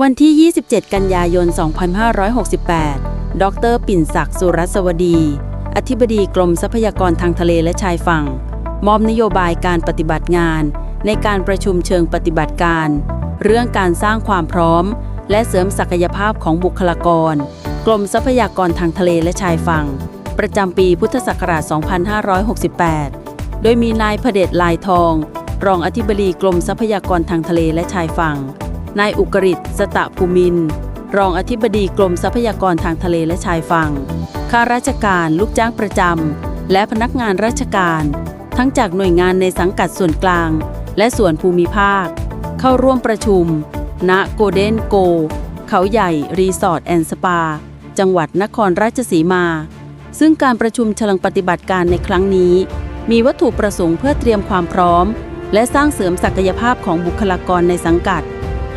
วันที่ 27 กันยายน 2568 ดร ปิ่นศักดิ์สุรสวดี อธิบดีกรมทรัพยากรทางทะเลและชายฝั่ง มอบนโยบายการปฏิบัติงาน ในการประชุมเชิงปฏิบัติการ เรื่องการสร้างความพร้อม และเสริมศักยภาพของบุคลากร กรมทรัพยากรทางทะเลและชายฝั่ง ประจำปีพุทธศักราช 2568 โดยมีนายพเดชลายทอง รองอธิบดีกรมทรัพยากรทางทะเลและชายฝั่ง นายอุกฤษสตะภูมิน รองอธิบดีกรมทรัพยากรทางทะเลและชายฝั่ง ข้าราชการลูกจ้างประจำ และพนักงานราชการ ทั้งจากหน่วยงานในสังกัดส่วนกลาง และส่วนภูมิภาค เข้าร่วมประชุม ณโกเด้นโก เขาใหญ่ รีสอร์ทแอนด์สปา จังหวัดนครราชสีมา ซึ่งการประชุมเฉลิงปฏิบัติการในครั้งนี้ มีวัตถุประสงค์เพื่อเตรียมความพร้อม และสร้างเสริมศักยภาพของบุคลากรในสังกัด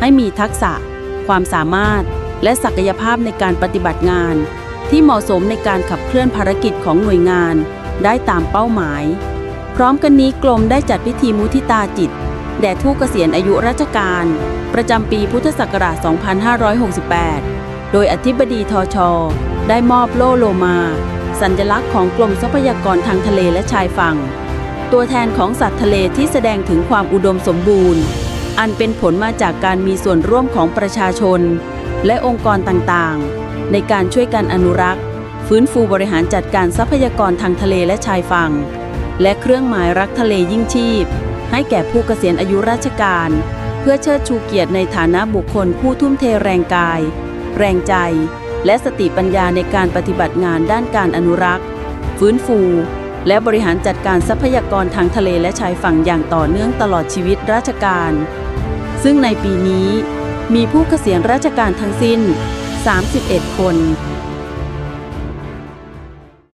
ให้มีทักษะ ความสามารถ และศักยภาพในการปฏิบัติงาน ที่เหมาะสมในการขับเคลื่อนภารกิจของหน่วยงาน ได้ตามเป้าหมาย พร้อมกันนี้กรมได้จัดพิธีมุทิตาจิต แด่ผู้เกษียณอายุราชการ ประจำปีพุทธศักราช 2568 โดยอธิบดีทชได้มอบโล่โลมา สัญลักษณ์ของกรมทรัพยากรทางทะเลและชายฝั่ง ตัวแทนของสัตว์ทะเลที่แสดงถึงความอุดมสมบูรณ์ อันเป็นผลมาจากการมีส่วนร่วมของประชาชน และองค์กรต่างๆ ในการช่วยกันอนุรักษ์ ฟื้นฟูบริหารจัดการทรัพยากรทางทะเลและชายฝั่ง และเครื่องหมายรักทะเลยิ่งชีพ ให้แก่ผู้เกษียณอายุราชการ เพื่อเชิดชูเกียรติในฐานะบุคคลผู้ทุ่มเทแรงกาย แรงใจ และสติปัญญาในการปฏิบัติงานด้านการอนุรักษ์ ฟื้นฟู และบริหารจัดการทรัพยากรทางทะเลและชายฝั่งอย่างต่อเนื่องตลอดชีวิตราชการ ซึ่งในปีนี้มีผู้เกษียณราชการทั้งสิ้น 31 คน